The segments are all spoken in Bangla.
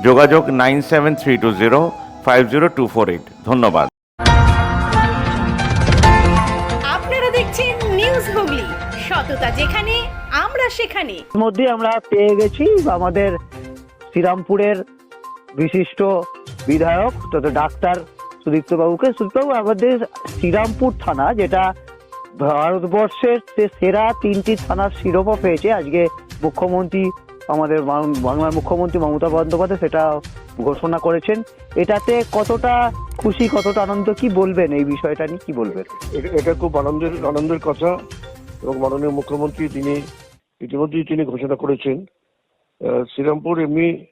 যোগাযোগ nine seven three two zero five zero two four eight. ধন্যবাদ। আপনারা দেখছেন নিউজ হুগলি। সততা যেখানে আমরা সেখানে। মধ্যে আমরা পেয়ে গেছি আমাদের শ্রীরামপুরের বিশিষ্ট বিধায়ক তথা ডাক্তার সুদীপ্ত বাবুকে সুদীপ্ত আমাদের শ্রীরামপুর থানা যেটা ভারতবর্ষের সেরা তিনটি থানার শিরোপা পেয়েছে আজকে মুখ্যমন্ত্রী আমাদের বাংলার মুখ্যমন্ত্রী মমতা বন্দ্যোপাধ্যায় সেটা ঘোষণা করেছেন। এটাতে কতটা খুশি, কতটা আনন্দ, কি বলবেন এই বিষয়টা নিয়ে? কি বলবেন? এটা- খুব আনন্দের আনন্দের কথা এবং মাননীয় মুখ্যমন্ত্রী তিনি ইতিমধ্যেই তিনি ঘোষণা করেছেন। শ্রীরামপুর এমনি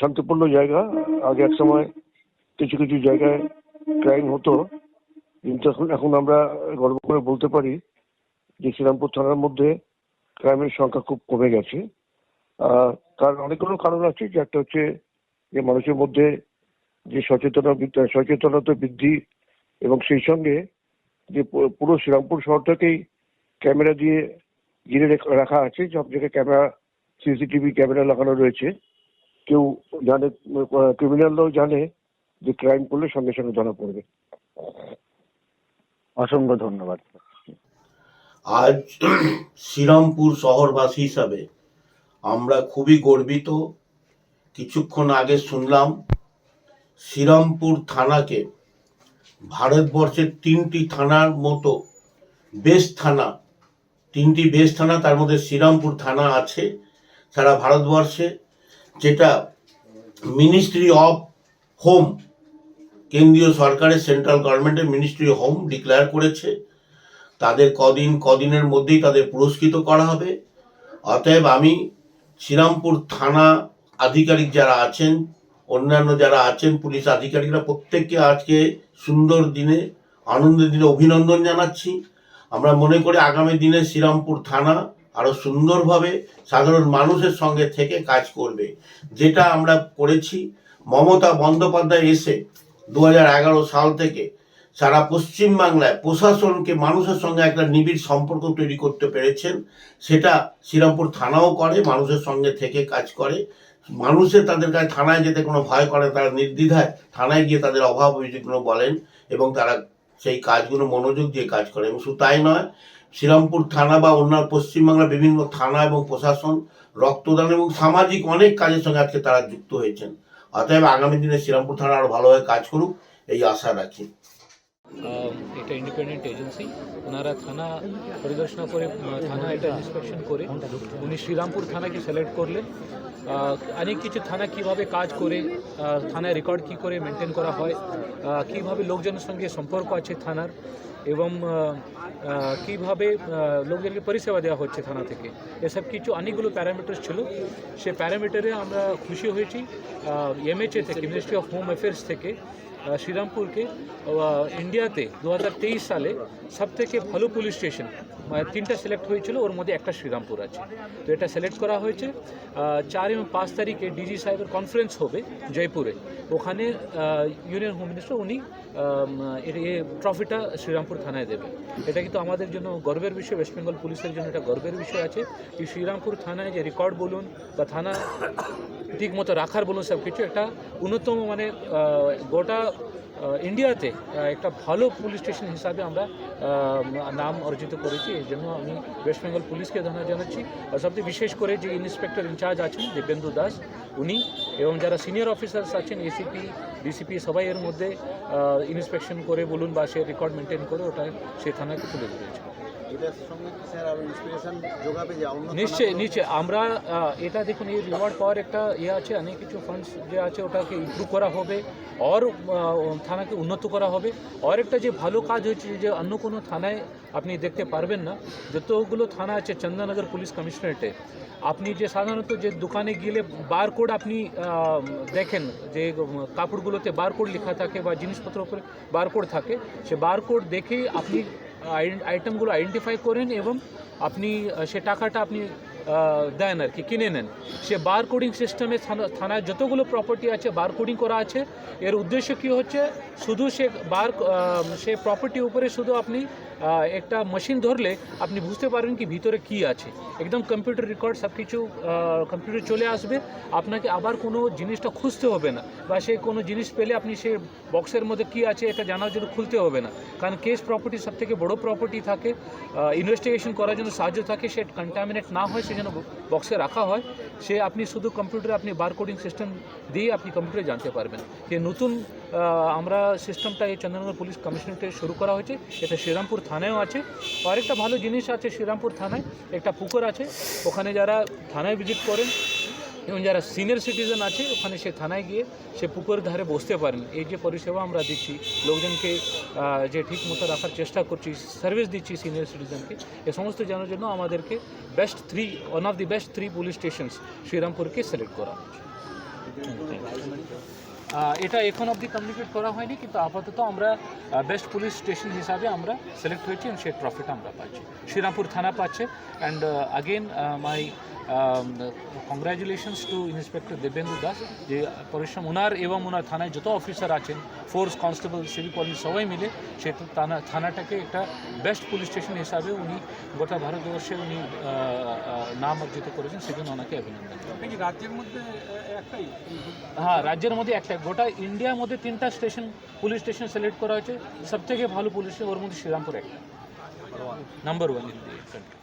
শান্তিপূর্ণ জায়গা। আগে এক সময় কিছু কিছু জায়গায় ক্রাইম হতো। কিন্তু এখন এখন আমরা গর্ব করে বলতে পারি যে শ্রীরামপুর থানার মধ্যে ক্রাইমের সংখ্যা খুব কমে গেছে। তার অনেকগুলো কারণ আছে। যে একটা হচ্ছে যে মানুষের মধ্যে যে সচেতনতা সচেতনতা বৃদ্ধি এবং সেই সঙ্গে যে পুরো শ্রীরামপুর শহরটাকেই ক্যামেরা দিয়ে ঘিরে রেখ- রাখা আছে। সব জায়গায় ক্যামেরা সিসিটিভি ক্যামেরা লাগানো রয়েছে। কেউ জানে ক্রিমিনালরাও জানে যে ক্রাইম করলে সঙ্গে সঙ্গে ধরা পড়বে। অসংখ্য ধন্যবাদ। আজ শ্রীরামপুর শহরবাসী হিসাবে আমরা খুবই গর্বিত। কিছুক্ষণ আগে শুনলাম, শ্রীরামপুর থানাকে ভারতবর্ষের তিনটি থানার মতো বেস্ট থানা, তিনটি বেস্ট থানা, তার মধ্যে শ্রীরামপুর থানা আছে সারা ভারতবর্ষে, যেটা মিনিস্ট্রি অফ হোম কেন্দ্রীয় সরকারের সেন্ট্রাল গভর্নমেন্টের মিনিস্ট্রি হোম ডিক্লেয়ার করেছে। তাদের কদিন, কদিনের মধ্যেই তাদের পুরস্কৃত করা হবে। অতএব আমি শ্রীরামপুর থানা আধিকারিক যারা আছেন, অন্যান্য যারা আছেন, পুলিশ আধিকারিকরা, প্রত্যেককে আজকে সুন্দর দিনে, আনন্দের দিনে অভিনন্দন জানাচ্ছি। আমরা মনে করি আগামী দিনে শ্রীরামপুর থানা আরও সুন্দরভাবে সাধারণ মানুষের সঙ্গে থেকে কাজ করবে। যেটা আমরা করেছি, মমতা বন্দ্যোপাধ্যায় এসে দু হাজার এগারো সাল থেকে সারা পশ্চিম বাংলায় প্রশাসনকে মানুষের সঙ্গে একটা নিবিড় সম্পর্ক তৈরি করতে পেরেছেন। সেটা শ্রীরামপুর থানাও করে, মানুষের সঙ্গে থেকে কাজ করে। মানুষের তাদের কাছে থানায় যেতে কোনো ভয় করে তারা নির্দ্বিধায় থানায় গিয়ে তাদের অভাব অভিযোগগুলো বলেন এবং তারা সেই কাজগুলো মনোযোগ দিয়ে কাজ করে এবং শুধু তাই নয়, শ্রীরামপুর থানা বা অন্যান্য পশ্চিমবাংলার বিভিন্ন থানা এবং প্রশাসন, রক্তদান এবং সামাজিক অনেক কাজের সঙ্গে আজকে তারা যুক্ত হয়েছেন। অতএব আগামী দিনে শ্রীরামপুর থানা আরও ভালোভাবে কাজ করুক, এই আশা রাখি। এটা ইন্ডিপেন্ডেন্ট এজেন্সি ওনারা থানা পরিদর্শন করে থানা এটা ইন্সপেকশন করে। উনি শ্রীরামপুর থানাকে সিলেক্ট করলেন। অনেক কিছু থানা কীভাবে কাজ করে থানায় রেকর্ড কি করে মেনটেন করা হয় কীভাবে লোকজনের সঙ্গে সম্পর্ক আছে থানার এবং কীভাবে লোকজনকে পরিষেবা দেওয়া হচ্ছে থানা থেকে। এসব কিছু অনেকগুলো প্যারামিটার ছিল। সে প্যারামিটারে আমরা খুশি হয়েছি। এমএচএ থেকে মিনিস্ট্রি অফ হোম অ্যাফেয়ার্স থেকে শ্রীরামপুরকে ইন্ডিয়াতে দু হাজার তেইশ সালে সব থেকে ভালো পুলিশ স্টেশন মানে তিনটা সিলেক্ট হয়েছিল, ওর মধ্যে একটা শ্রীরামপুর আছে। তো এটা সিলেক্ট করা হয়েছে। চার এবং পাঁচ তারিখে ডিজি সাহেবের কনফারেন্স হবে জয়পুরে। ওখানে ইউনিয়ন হোম মিনিস্টার উনি এ ট্রফিটা শ্রীরামপুর থানায় দেবে। এটা কিন্তু আমাদের জন্য গর্বের বিষয় ওয়েস্ট বেঙ্গল পুলিশের জন্য এটা গর্বের বিষয় আছে। এই শ্রীরামপুর থানায় যে রেকর্ড বলুন বা থানা ঠিক মতো রাখার বলুন সব কিছু। একটা অন্যতম মানে গোটা ইন্ডিয়াতে একটা ভালো পুলিশ স্টেশন হিসাবে আমরা নাম অর্জিত করেছি। এই জন্য আমি ওয়েস্ট বেঙ্গল পুলিশকে ধন্যবাদ জানাচ্ছি। আর সবচেয়ে বিশেষ করে যে ইন্সপেক্টর ইনচার্জ আছেন দিব্যেন্দু দাস, উনি এবং যারা সিনিয়র অফিসার্স আছেন, এসিপি, ডিসিপি, সবাই এর মধ্যে ইন্সপেকশন করে বলুন বা সে রেকর্ড মেনটেন করে ওটা সেই থানাকে তুলে দিয়েছে এটার সঙ্গে স্যার আরও ইন্সপিরেশন যোগাবে যে নিশ্চয়ই নিশ্চয়ই। আমরা এটা দেখুন এই রিওয়ার্ড পাওয়ার একটা ইয়ে আছে অনেক কিছু ফান্ডস যে আছে ওটাকে ইমপ্রুভ করা হবে আর থানাকে উন্নত করা হবে। আর একটা যে ভালো কাজ হয়েছে যে অন্য কোনো থানায় আপনি দেখতে পারবেন না যতগুলো থানা আছে চন্দননগর পুলিশ কমিশনারেটে আপনি যে সাধারণত যে দোকানে গেলে বারকোড আপনি দেখেন যে কাপড়গুলোতে বারকোড লেখা থাকে বা জিনিসপত্রের উপরে বারকোড থাকে সে বারকোড দেখে আপনি আইটেমগুলো আইডেন্টিফাই করেন এবং আপনি সে টাকাটা আপনি দেন আর কি, কিনে নেন। সে বার কোডিং সিস্টেমে থানা- থানায় যতগুলো প্রপার্টি আছে বার কোডিং করা আছে, এর উদ্দেশ্য কী হচ্ছে, শুধু সে বার সে প্রপার্টির উপরে শুধু আপনি একটা মেশিন ধরলে আপনি বুঝতে পারবেন কি ভিতরে কি আছে। একদম কম্পিউটার রেকর্ড সব কিছু কম্পিউটার চলে আসবে, আপনাকে আবার কোনো জিনিসটা খুঁজতে হবে না। বা সে কোনো জিনিস পেলে আপনি সে বক্সের মধ্যে কি আছে এটা জানার জন্য খুলতে হবে না। কারণ কেস প্রপার্টি সব থেকে বড়ো প্রপার্টি থাকে ইনভেস্টিগেশন করার জন্য সাহায্য থাকে, সে কন্টামিনেট না হয় সে যেন বক্সে রাখা হয়। সে আপনি শুধু কম্পিউটারে আপনি বার কোডিং সিস্টেম দিয়ে আপনি কম্পিউটারে জানতে পারবেন। যে নতুন আমরা সিস্টেমটা এই চন্দ্রনগর পুলিশ কমিশনারেটে শুরু করা হয়েছে, এটা শ্রীরামপুর থানায়ও আছে। আরেকটা ভালো জিনিস আছে শ্রীরামপুর থানায় একটা পুকুর আছে ওখানে যারা থানায় ভিজিট করেন এবং যারা সিনিয়র সিটিজেন আছে ওখানে সে থানায় গিয়ে সে পুকুরের ধারে বসতে পারেন। এই যে পরিষেবা আমরা দিচ্ছি লোকজনকে যে ঠিক মতো রাখার চেষ্টা করছি সার্ভিস দিচ্ছি সিনিয়র সিটিজেনকে এ সমস্ত জানার জন্য আমাদেরকে best three one of the best three police stations শ্রীরামপুরকে select করা। আহ, এটা এখন অবধি কমিউনিকেট করা হয়নি, কিন্তু আপাতত আমরা বেস্ট পুলিশ স্টেশন হিসাবে আমরা সিলেক্ট হয়েছি এবং সেই ট্রফিটা আমরা পাচ্ছি। শ্রীরামপুর থানা পাচ্ছে and again my congratulations to inspector Debendu Das যে পরিশ্রম ওনার এবং ওনার থানায় যত অফিসার আছেন ফোর্স কনস্টেবল সিভিক পুলিশ সবাই মিলে সে থানা থানাটাকে একটা বেস্ট পুলিশ স্টেশন হিসাবে উনি গোটা ভারতবর্ষে উনি নাম অর্জিত করেছেন সেজন্য ওনাকে অভিনন্দন। রাজ্যের মধ্যে একটাই? হ্যাঁ রাজ্যের মধ্যে একটা। গোটা ইন্ডিয়ার মধ্যে তিনটা স্টেশন পুলিশ স্টেশন সিলেক্ট করা হয়েছে। সব থেকে ভালো পুলিশ ওর মধ্যে শ্রীরামপুর একটা। Number one in the country